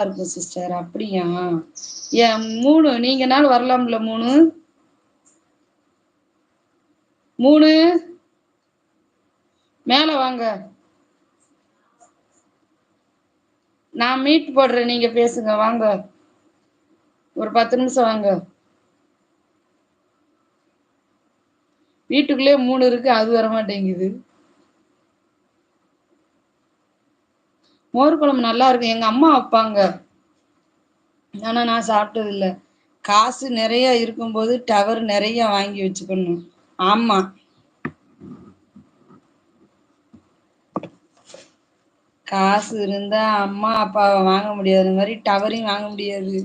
இருக்கும் சிஸ்டர் அப்படியா? ஏன் மூணு. நீங்க நாள் வரலாம்ல மூணு? மூணு? மேல வாங்க. நான் மீட் போடுறேன் நீங்க பேசுங்க. வாங்க. ஒரு பத்து நிமிஷம் வாங்க. வீட்டுக்குள்ளே மூணு இருக்கு அது வர மாட்டேங்குது மோர் குழம்பு நல்லா இருக்கும். எங்க அம்மா வைப்பாங்க. ஆனா நான் சாப்பிட்டது இல்ல காசு நிறைய இருக்கும்போது டவர் நிறைய வாங்கி வச்சுக்கணும். ஆமா. காசு இருந்தா அம்மா அப்பாவை வாங்க முடியாது. மாதிரி டவரையும் வாங்க முடியாது.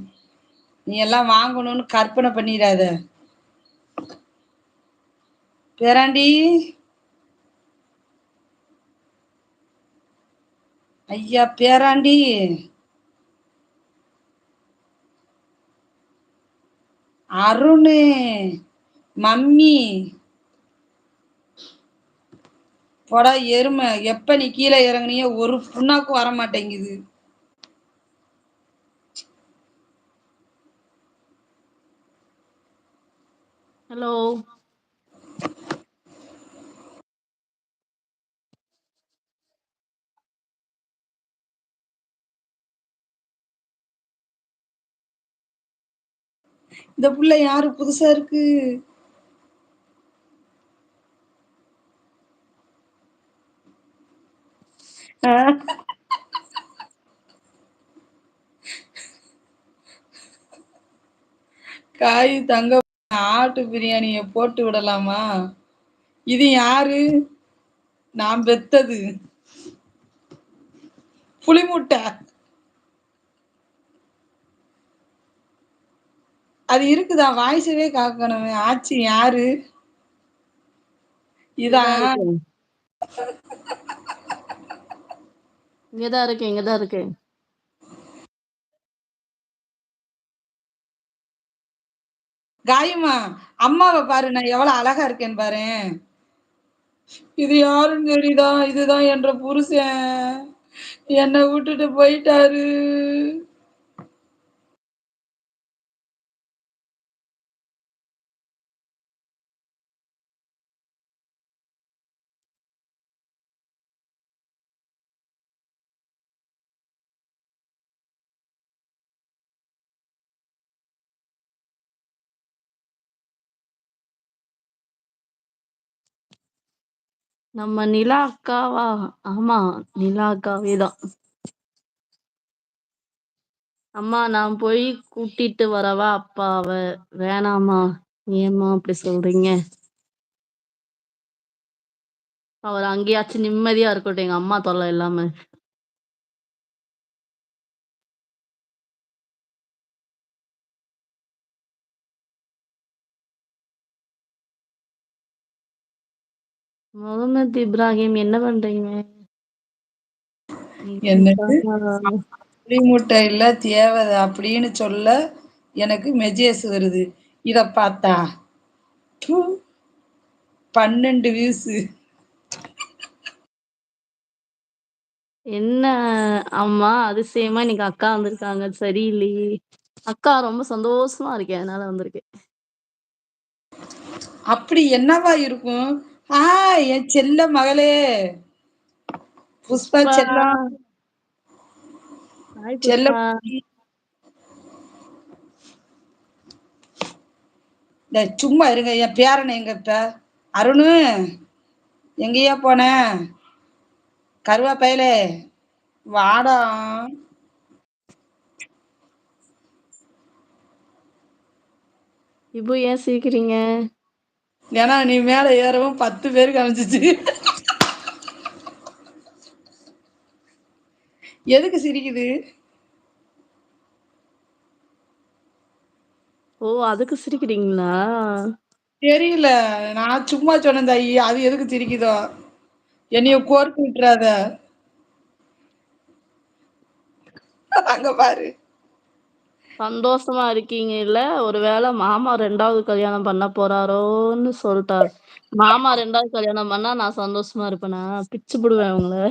நீ எல்லாம் வாங்கணும்னு கற்பனை பண்ணிடாத. பேராண்டி ஐயா பேராண்டி. அருணு மம்மி. போடா எருமை. எப்ப நீ கீழ எறங்குனியோ ஒரு புண்ணாக்கு வரமாட்டேங்குது. ஹலோ இந்த புள்ள யாரு? புதுசா இருக்கு. காய் தங்க ஆட்டு பிரியாணிய போட்டு விடலாமா? இது யாரு? நா பெத்தது புலிமுட்ட அது இருக்குதா? வாய்சவே காக்கணுமே. ஆச்சி யாரு? இதா? இங்கதா இருக்கே இங்கதா இருக்கே இங்கதா இருக்கே காயமா அம்மாவ பாரு நா எவ்வளோ அழகா இருக்கேன்னு பாரே. இது யாருன்னு தெரியுதா இதுதா என்ற புருஷ என்ன விட்டுட்டு போயிட்டாரு. நம்ம நிலா அக்காவா? ஆமா நிலா அக்காவேதா அம்மா நான் போய் கூட்டிட்டு வரவா? அப்பாவ வேணாமா? ஏமா அப்படி சொல்றீங்க? அவர் அங்கேயாச்சும் நிம்மதியா இருக்கட்டும். எங்க அம்மா தொல்ல இல்லாம. முகமது இப்ராஹிம் என்ன பண்றீங்க? புலி மூட்ட இல்ல தேவ அப்டின்னு சொல்ல எனக்கு மெஜேஸ் வருது. இத பாத்தா து பன்னெண்டு வியூஸு என்ன அம்மா அதிசயமா இன்னைக்கு அக்கா வந்திருக்காங்க. சரியில்லையே. அக்கா ரொம்ப சந்தோஷமா இருக்கே அதனால வந்திருக்கே அப்டி என்னவா இருக்கு ஆ எ செல்ல மகளே. புஷ்பா செல்லம் இந்த சும்மா இருங்க எ பேரன எங்க இப்ப? அருணு எங்கயா போன? கருவாப்பயலே. வாடா. இபு ஏ சிரிக்கிறீங்க? ஏன்னா நீ மேல ஏறவு பத்து பேரு காமிச்சிச்சு. எதுக்கு சிரிக்குது? ஓ அதுக்கு சிரிக்கிறீங்களா? தெரியல. நா சும்மா சொன்னே தை அது எதுக்கு சிரிக்குதோ? என்னைய கோர்த்து விட்டுறாத. அங்க பாரு. சந்தோஷமா இருக்கீங்கல்ல ஒருவேளை மாமா ரெண்டாவது கல்யாணம் பண்ண போறாரோன்னு சொல்லிட்டாரு. மாமா ரெண்டாவது கல்யாணம் பண்ணா நான் சந்தோஷமா இருப்பேனா? பிச்சு போடுவேன் அவங்கள